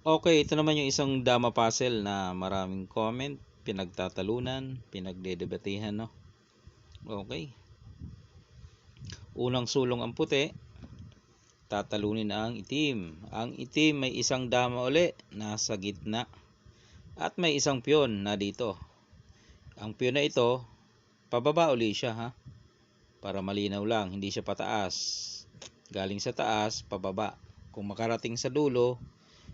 Okay, ito naman yung isang dama puzzle na maraming comment, pinagtatalunan, pinagdedebatehan, no? Okay. Unang sulong ang puti, tatalunin ang itim. Ang itim may isang dama uli, nasa gitna. At may isang piyon na dito. Ang piyon na ito, pababa uli siya, ha? Para malinaw lang, hindi siya pataas. Galing sa taas, pababa. Kung makarating sa dulo,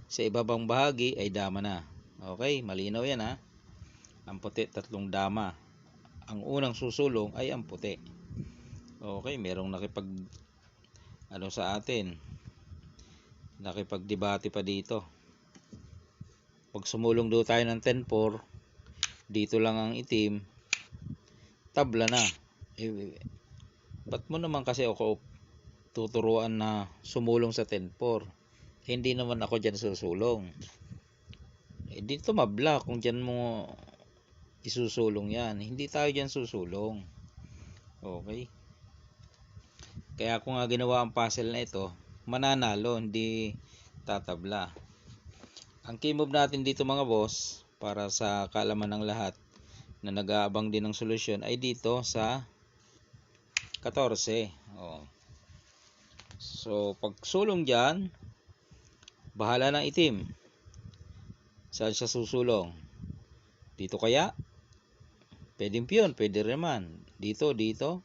sa ibabang bahagi ay dama na. Okay, malinaw yan ha. Ang puti, tatlong dama. Ang unang susulong ay ang puti. Okay, merong nakipag ano sa atin. Nakipagdebate pa dito. Pag sumulong daw tayo ng 10-4, dito lang ang itim, tabla na. Eh, ba't mo naman kasi ako tuturuan na sumulong sa 10-4? Hindi naman ako dyan susulong. Eh, dito mabla kung dyan mo isusulong yan. Hindi tayo dyan susulong. Okay. Kaya kung nga ginawa ang puzzle na ito, mananalo, hindi tatabla. Ang key move natin dito mga boss, para sa kaalaman ng lahat na nag-aabang din ng solusyon, ay dito sa 14. Oh. So, pag sulong dyan, Bahala ng itim. Saan siya susulong? Dito kaya? Pwede piyon, pwede naman. Dito, dito.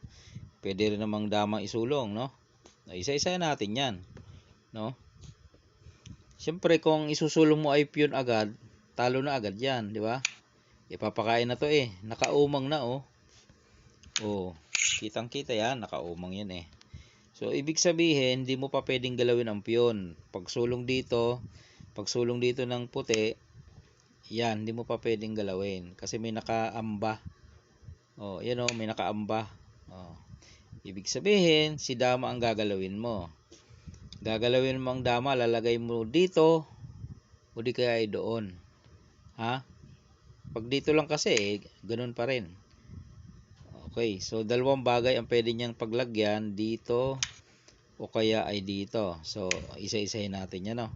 Pwede rin namang damang isulong, no? Isa-isa natin yan. No? Siyempre, kung isusulong mo ay piyon agad, talo na agad yan, di ba? Ipapakain na to eh. Nakaumang na, oh. Oh, kitang-kita yan. Nakaumang yan eh. So, ibig sabihin, hindi mo pa pwedeng galawin ang piyon. Pag sulong dito, pag sulong dito ng puti, yan, hindi mo pa pwedeng galawin. Kasi may nakaamba. Oh, yan o, may nakaamba. Oh. Ibig sabihin, si dama ang gagalawin mo. Gagalawin mo ang dama, lalagay mo dito, o di kaya ay doon. Ha? Pag dito lang kasi, eh, ganun pa rin. Okay, so dalawang bagay ang pwede niyang paglagyan dito o kaya ay dito. So, isa-isahin natin yan, no?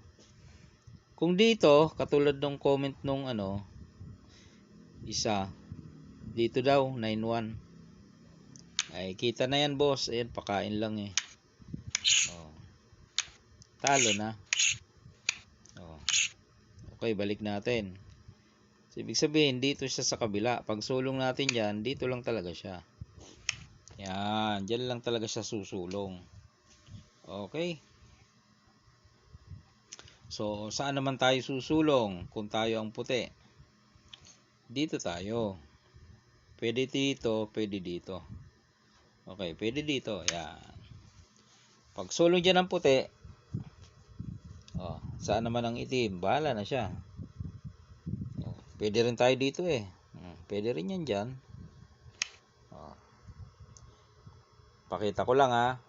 Kung dito, katulad ng comment nung ano, isa, dito daw, 9-1. Ay, kita na yan, boss. Ayan, pakain lang eh. Oh. Talo na. Oh. Okay, balik natin. So, ibig sabihin, dito siya sa kabila. Pag sulong natin yan, dito lang talaga siya. Yan, dyan lang talaga siya susulong. Okay. So, saan naman tayo susulong kung tayo ang puti? Dito tayo. Pwede dito, pwede dito. Okay, pwede dito. Yan. Pag sulong dyan ang puti, oh, saan naman ang itim? Bahala na siya. Pwede rin tayo dito eh. Hmm, pwede rin yan dyan. Oh. Pakita ko lang ha.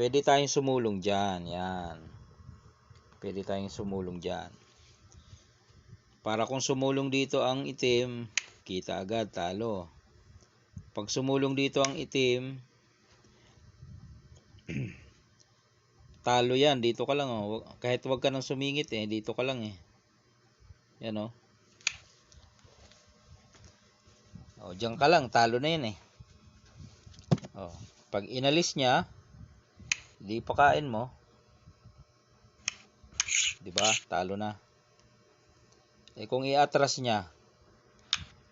Pwede tayong sumulong dyan. Yan. Pwede tayong sumulong dyan. Para kung sumulong dito ang itim, kita agad, talo. Pag sumulong dito ang itim, talo yan. Dito ka lang. Oh. Kahit wag ka nang sumingit eh. Dito ka lang eh. Yan oh. O, diyan ka lang, talo na yan eh. O, pag inalis niya, di pakain mo, di ba? Talo na. Eh kung iatras niya,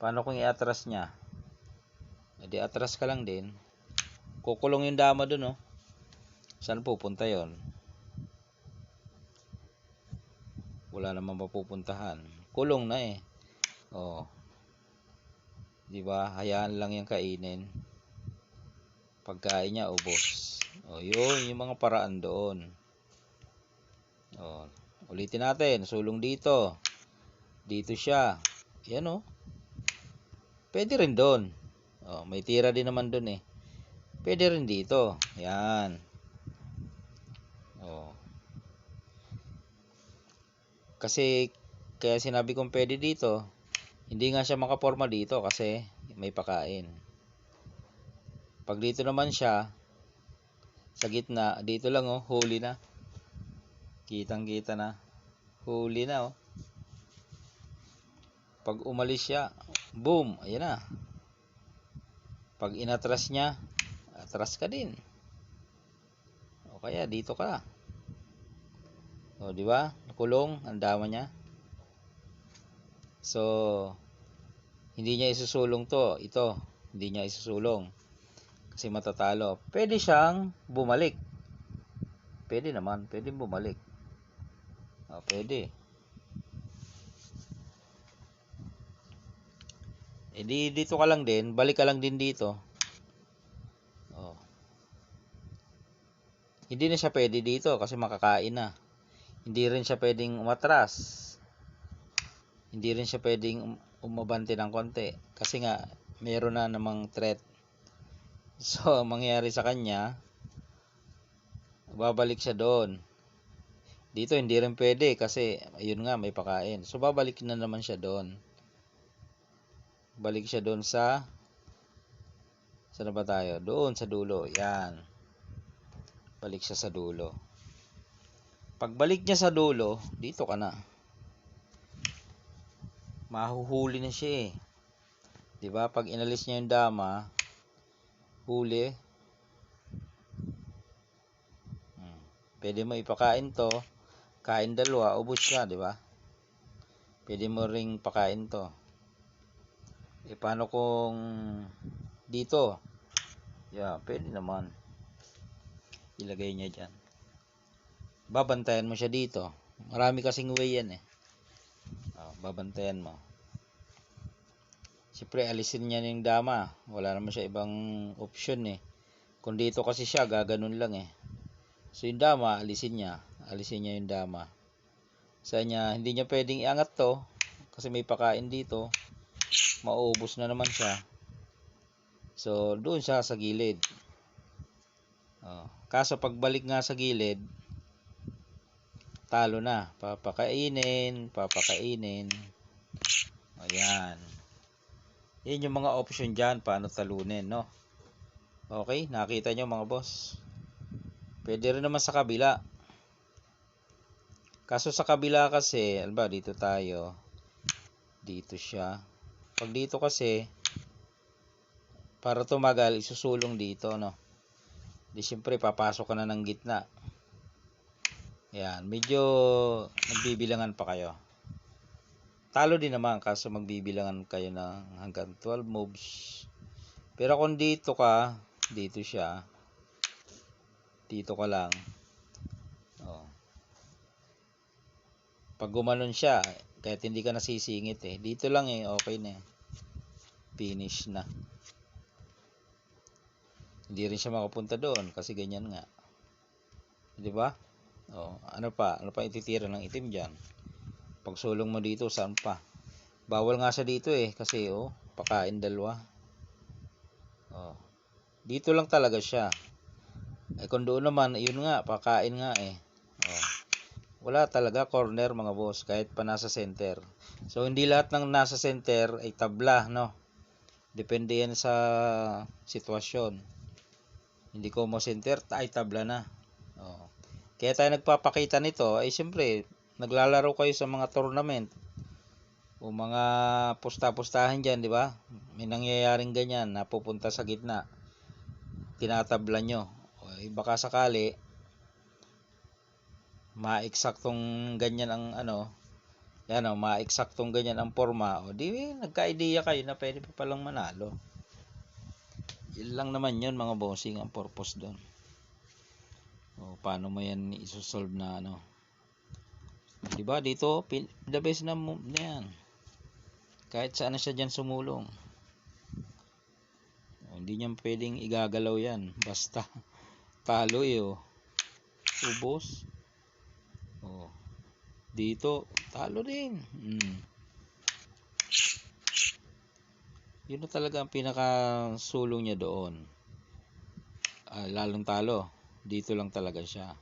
paano kung iatras niya? Eh di atras ka lang din. Kukulong yung dama dun, oh. Saan pupunta yon? Wala namang mapupuntahan. Kulong na eh. Oh. 'Di ba? Hayaan lang 'yang kainin. Pagkain niya ubos. O, 'yun yung mga paraan doon. O, ulitin natin, sulong dito. Dito siya. Yan oh. Pwede rin doon. Oh, may tira din naman doon eh. Pwede rin dito. Yan. Oh. Kasi kaya sinabi kong pwede dito, hindi nga siya makaporma dito kasi may pakain. Pag dito naman siya, sa gitna, dito lang oh, huli na. Kitang kita na. Huli na oh. Pag umalis siya, boom, ayan na. Pag inatras niya, atras ka din. O kaya dito ka. O, di ba? Nakulong ang dama niya. So, hindi niya isusulong to. Ito, hindi niya isusulong. Kasi matatalo. Pwede siyang bumalik. Pwede naman. Pwede bumalik. O, pwede. Eh di, dito ka lang din. Balik ka lang din dito. O. Hindi na siya pwede dito kasi makakain na. Hindi rin siya pwedeng umatras. Hindi rin siya pwedeng um- umabante ng konti. Kasi nga, meron na namang threat. So, ang mangyayari sa kanya, babalik siya doon. Dito, hindi rin pwede kasi, ayun nga, may pakain. So, babalik na naman siya doon. Balik siya doon sa, saan ba tayo? Doon sa dulo. Yan. Balik siya sa dulo. Pagbalik niya sa dulo, dito ka na. Mahuhuli na siya eh. 'Di ba? Pag inalis niya yung dama, huli. Hmm. Pwede mo ipakain to, kain dalawa, ubos ka, 'di ba? Pwede mo ring pakain to. E paano kung dito? Yeah, pwede naman. Ilagay niya diyan. Babantayan mo siya dito. Marami kasing way yan eh. Oh, babantayan mo. Siyempre, alisin niya yung dama. Wala naman siya ibang option eh. Kung dito kasi siya, gaganon lang eh. So, yung dama, alisin niya. Alisin niya yung dama. Sa niya, hindi niya pwedeng iangat to. Kasi may pakain dito. Mauubos na naman siya. So, doon siya sa gilid. Oh. Kaso, pagbalik nga sa gilid, talo na. Papakainin, papakainin. Ayan. Yan yung mga option dyan, paano talunin, no? Okay, nakita nyo mga boss. Pwede rin naman sa kabila. Kaso sa kabila kasi, alba, dito tayo. Dito siya. Pag dito kasi, para tumagal, isusulong dito, no? Di siyempre, papasok ka na ng gitna. Yan, medyo nagbibilangan pa kayo. Talo din naman kaso magbibilangan kayo ng hanggang 12 moves. Pero kung dito ka, dito siya. Dito ka lang. Oh. Pag gumanon siya, kahit hindi ka nasisingit eh. Dito lang eh, okay na eh. Finish na. Hindi rin siya makapunta doon kasi ganyan nga. 'Di ba? Oh, ano pa? Ano pa ititira ng itim diyan? Pagsulong mo dito, saan pa? Bawal nga siya dito eh kasi oh, pakain dalawa. Oh. Dito lang talaga siya. Eh kung doon naman, yun nga, pakain nga eh. Oh. Wala talaga corner mga boss kahit pa nasa center. So hindi lahat ng nasa center ay tabla, no? Depende yan sa sitwasyon. Hindi ko mo center, ay tabla na. Oh. Kaya tayo nagpapakita nito ay siyempre naglalaro kayo sa mga tournament o mga pusta-pustahan dyan, di ba? May nangyayaring ganyan, napupunta sa gitna. Tinatabla nyo. O, eh, baka sakali, maeksaktong ganyan ang ano, yan o, maeksaktong ganyan ang forma. O, di, nagka-idea kayo na pwede pa palang manalo. Yun lang naman yun, mga bossing, ang purpose doon. O, paano mo yan isosolve na ano. Di ba dito, the best na move na yan. Kahit saan na siya dyan sumulong. O, hindi niya pwedeng igagalaw yan. Basta talo eh oh. Ubos. Oh. Dito, talo din. Mm. Yun na talaga ang pinaka sulong niya doon. Ah, lalong talo. Dito lang talaga siya.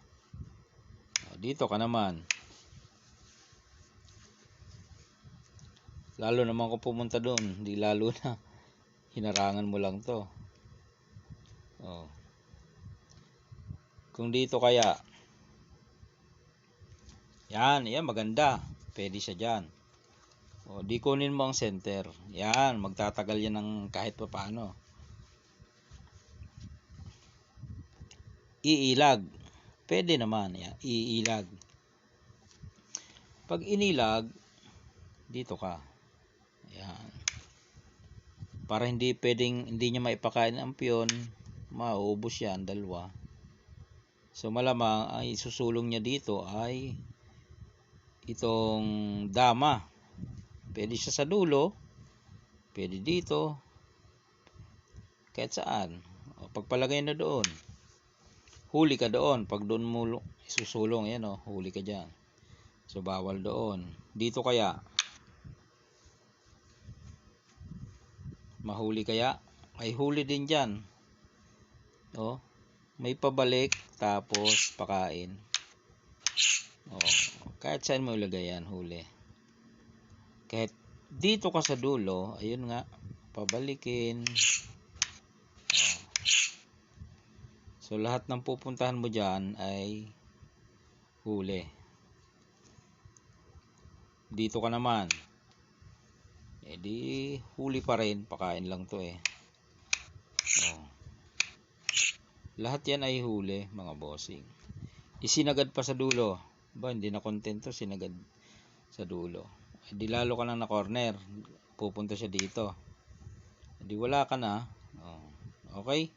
Oh, dito ka naman. Lalo naman kung pumunta doon, hindi lalo na hinarangan mo lang to. Oh. Kung dito kaya, Yan, yan maganda. Pwede siya dyan. O, di kunin mo ang center. Yan, magtatagal yan ng kahit pa paano. Iilag. Pwede naman. Yan, iilag. Pag inilag, dito ka. Para hindi pwedeng, hindi niya maipakain ang piyon, mauubos yan, dalawa. So malamang ang isusulong niya dito ay itong dama. Pwede siya sa dulo, pwede dito, kahit saan. O, pagpalagay na doon, huli ka doon. Pag doon mo isusulong, yan o, huli ka dyan. So bawal doon. Dito kaya, mahuli kaya? Ay huli din dyan. O, may pabalik, tapos pakain. O, kahit saan mo ilagay yan, huli. Kahit dito ka sa dulo, ayun nga, pabalikin. O. So, lahat ng pupuntahan mo dyan ay huli. Dito ka naman. Eh di, huli pa rin. Pakain lang to eh. O. Lahat yan ay huli, mga bossing. Isinagad pa sa dulo. Ba, hindi na kontento, sinagad sa dulo. Eh, di lalo ka lang na corner. Pupunta siya dito. Eh, wala ka na. Oh. Okay?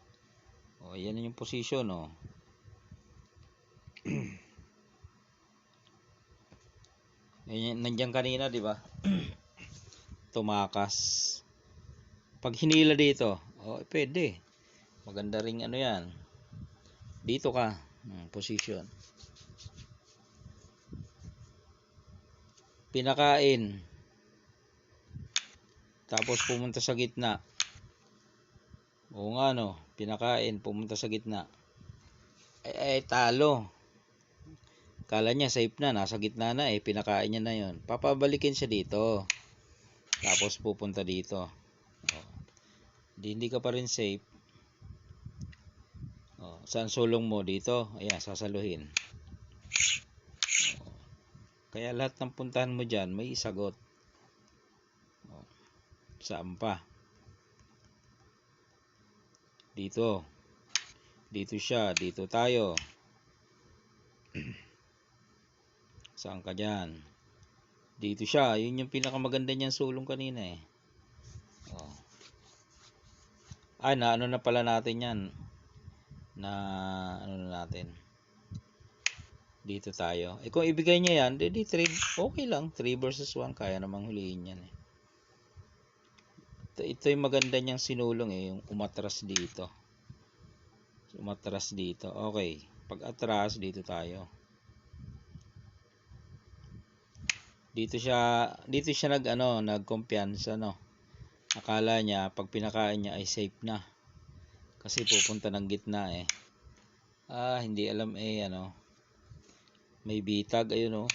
O, yan yung position, oh. Yan, nandiyan kanina, di ba? Tumakas. Pag hinila dito, oh, pwede. Maganda ring ano yan. Dito ka, hmm, position. Pinakain. Tapos pumunta sa gitna. Oo nga no, pinakain, pumunta sa gitna. Eh, eh talo. Kala niya safe na, nasa gitna na eh, pinakain niya na yon. Papabalikin siya dito. Tapos pupunta dito. Oh. Di, hindi ka pa rin safe. Oh, saan sulong mo dito? Ayan, sasaluhin. Oh. Kaya lahat ng puntahan mo dyan, may sagot. Oh. Saan pa? Dito. Dito siya, dito tayo. Saan ka dyan? Dito siya. Yun yung pinakamaganda niyang sulong kanina eh. Oh. Ay, na ano na pala natin yan. Na ano na natin. Dito tayo. Eh kung ibigay niya yan, di, di trade, okay lang. 3 versus 1, kaya namang huliin yan eh. Ito, ito yung maganda niyang sinulong eh, yung umatras dito. Umatras dito. Okay. Pag atras, dito tayo. Dito siya dito siya nag ano nagkumpiyansa no? Akala niya pag pinakain niya ay safe na. Kasi pupunta ng gitna eh. Ah hindi alam eh ano. May bitag ayun oh.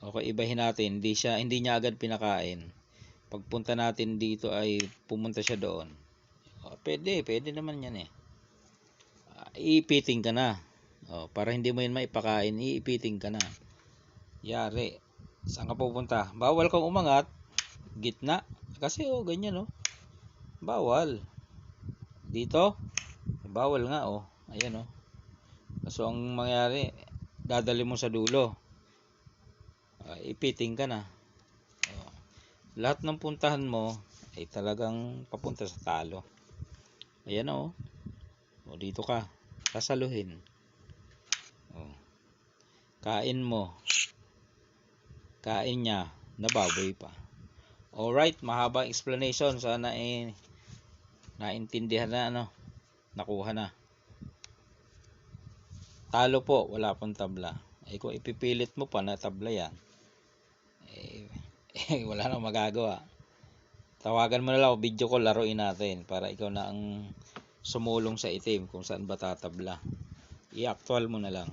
Okay ibahin natin. Hindi siya hindi niya agad pinakain. Pagpunta natin dito ay pumunta siya doon. Oh, pwede pwede naman yan eh. Ah, iipiting ka na. Oh, para hindi mo yun maipakain iipiting ka na Yari. Saan ka pupunta? Bawal kang umangat. Gitna. Kasi oh, ganyan oh. Bawal. Dito. Bawal nga oh. Ayan oh. So ang mangyari, dadali mo sa dulo. Uh, ipiting ka na. Oh. Lahat ng puntahan mo ay talagang papunta sa talo. Ayan oh. O dito ka. Kasaluhin. Oh. Kain mo kain niya, nababoy pa. Alright, mahabang explanation. Sana eh, naintindihan na, ano, nakuha na. Talo po, wala pong tabla. Eh, kung ipipilit mo pa na tabla yan, eh, eh wala nang magagawa. Tawagan mo na lang, video ko, laruin natin para ikaw na ang sumulong sa itim kung saan ba tatabla. I-actual mo na lang.